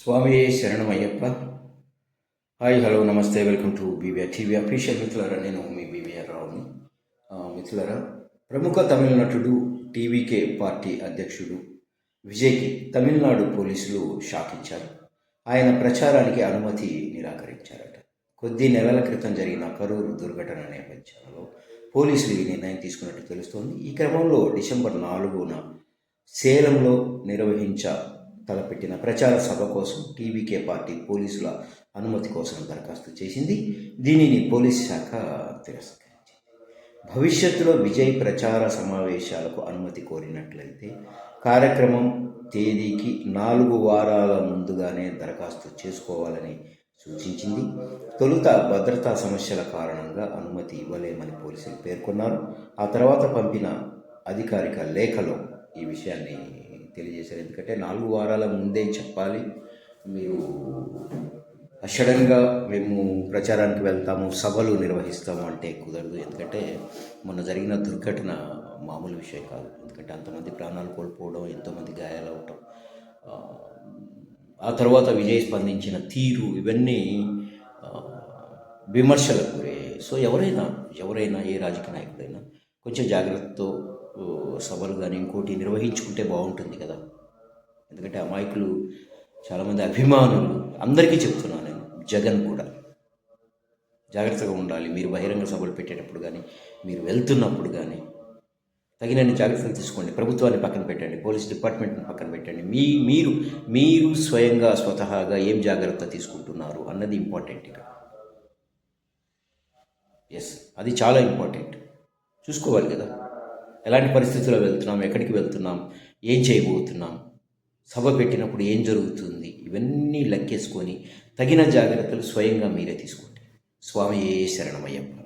స్వామి శరణమయ్యప్ప. Hi hello నమస్తే welcome to BBR TV official మిత్రులరా నేను మీ బీబీఆర్ రావుని. మిత్రులరా ప్రముఖ తమిళ నటుడు టీవీకే పార్టీ అధ్యక్షుడు విజయ్కి తమిళనాడు పోలీసులు షాక్ ఇచ్చారు ఆయన ప్రచారానికి అనుమతి నిరాకరించారట. కొద్ది నెలల క్రితం జరిగిన కరూరు దుర్ఘటన నేపథ్యంలో పోలీసులు ఈ నిర్ణయం తీసుకున్నట్టు తెలుస్తోంది. ఈ క్రమంలో డిసెంబర్ నాలుగున సేలంలో నిర్వహించ తలపెట్టిన ప్రచార సభ కోసం టీవీకే పార్టీ పోలీసుల అనుమతి కోసం దరఖాస్తు చేసింది. దీనిని పోలీస్ శాఖ తిరస్కరించింది. భవిష్యత్తులో విజయ్ ప్రచార సమావేశాలకు అనుమతి కోరినట్లయితే కార్యక్రమం తేదీకి నాలుగు వారాల ముందుగానే దరఖాస్తు చేసుకోవాలని సూచించింది. తొలుత భద్రతా సమస్యల కారణంగా అనుమతి ఇవ్వలేమని పోలీసులు పేర్కొన్నారు. ఆ తర్వాత పంపిన అధికారిక లేఖలో ఈ విషయాన్ని తెలియజేశారు. ఎందుకంటే నాలుగు వారాల ముందే చెప్పాలి మీరు సడన్గా మేము ప్రచారానికి వెళ్తాము సభలు నిర్వహిస్తాము అంటే కుదరదు. ఎందుకంటే మొన్న జరిగిన దుర్ఘటన మామూలు విషయం కాదు. ఎందుకంటే అంతమంది ప్రాణాలు కోల్పోవడం ఎంతోమంది గాయాలవటం ఆ, తర్వాత విజయ్ స్పందించిన తీరు ఇవన్నీ విమర్శలకు గురయ్యాయి. సో ఎవరైనా ఎవరైనా ఏ రాజకీయ నాయకుడైనా కొంచెం జాగ్రత్తతో సభలు కానీ ఇంకోటి నిర్వహించుకుంటే బాగుంటుంది కదా. ఎందుకంటే అమాయకులు చాలామంది అభిమానులు. అందరికీ చెప్తున్నాను నేను జగన్ కూడా. జాగ్రత్తగా ఉండాలి. మీరు బహిరంగ సభలు పెట్టేటప్పుడు కానీ మీరు వెళ్తున్నప్పుడు కానీ తగినన్ని జాగ్రత్తలు తీసుకోండి. ప్రభుత్వాన్ని పక్కన పెట్టండి. పోలీస్ డిపార్ట్మెంట్ని పక్కన పెట్టండి. మీ మీరు మీరు స్వయంగా స్వతహాగా ఏం జాగ్రత్త తీసుకుంటున్నారు అన్నది ఇంపార్టెంట్ ఇక్కడ. ఎస్ అది చాలా ఇంపార్టెంట్. చూసుకోవాలి కదా. ఎలాంటి పరిస్థితుల్లో వెళ్తున్నాం? ఎక్కడికి వెళ్తున్నాం? ఏం చేయబోతున్నాం? సభ పెట్టినప్పుడు ఏం జరుగుతుంది? ఇవన్నీ లెక్కేసుకొని తగిన జాగ్రత్తలు స్వయంగా మీరే తీసుకోండి. స్వామి శరణమయ్యప్ప.